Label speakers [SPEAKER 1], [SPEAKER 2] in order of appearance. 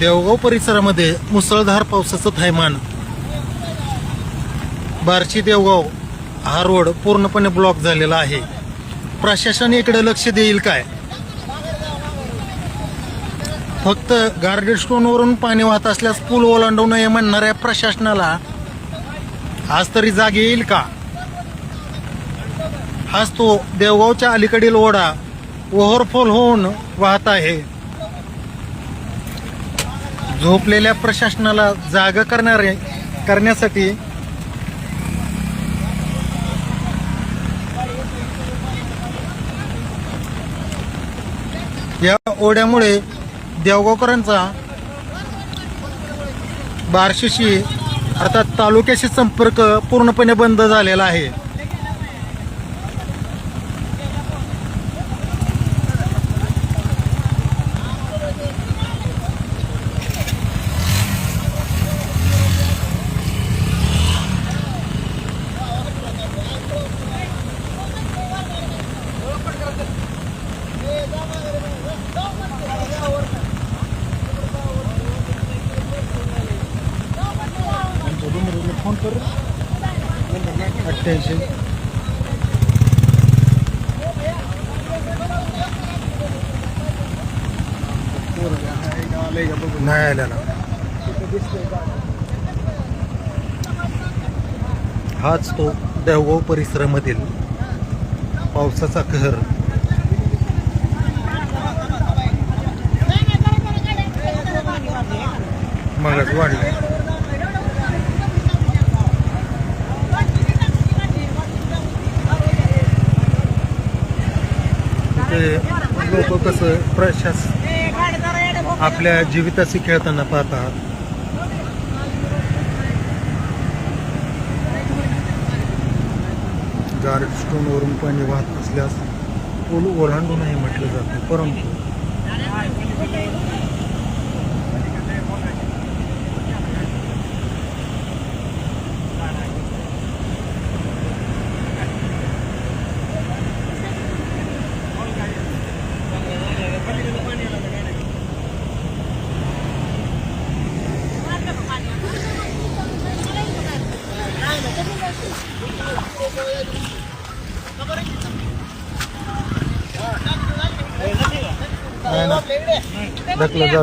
[SPEAKER 1] देवगाव परिसरामध्ये मुसळधार पावसाचं थैमान. बार्शी देवगाव हा रोड पूर्णपणे ब्लॉक झालेला आहे. प्रशासन इकडे लक्ष देईल काय? फक्त गार्डेड स्टोनवरून पाणी वाहत असल्यास पूल ओलांडू नये म्हणणाऱ्या प्रशासनाला आज तरी जाग येईल का? हाच तो देवगावच्या अलीकडील ओढा ओव्हरफॉल होऊन वाहत आहे. झोपलेल्या प्रशासनाला जाग करणारे करण्यासाठी या ओढ्यामुळे देवगावकरांचा बार्शीशी अर्थात तालुक्याशी संपर्क पूर्णपणे बंद झालेला आहे. नंबर अठ्ठ्याऐंशी. नाही हाच तो देवगाव परिसरामधील पावसाचा कहर. मगच वाढला ते लोक कसं प्रशास आपल्या जीविताशी खेळताना पाहतात. गार्ड स्टोनवरून पाणी वाहत असल्यास पूल ओलांडू नाही म्हटलं जातं परंतु ડકલો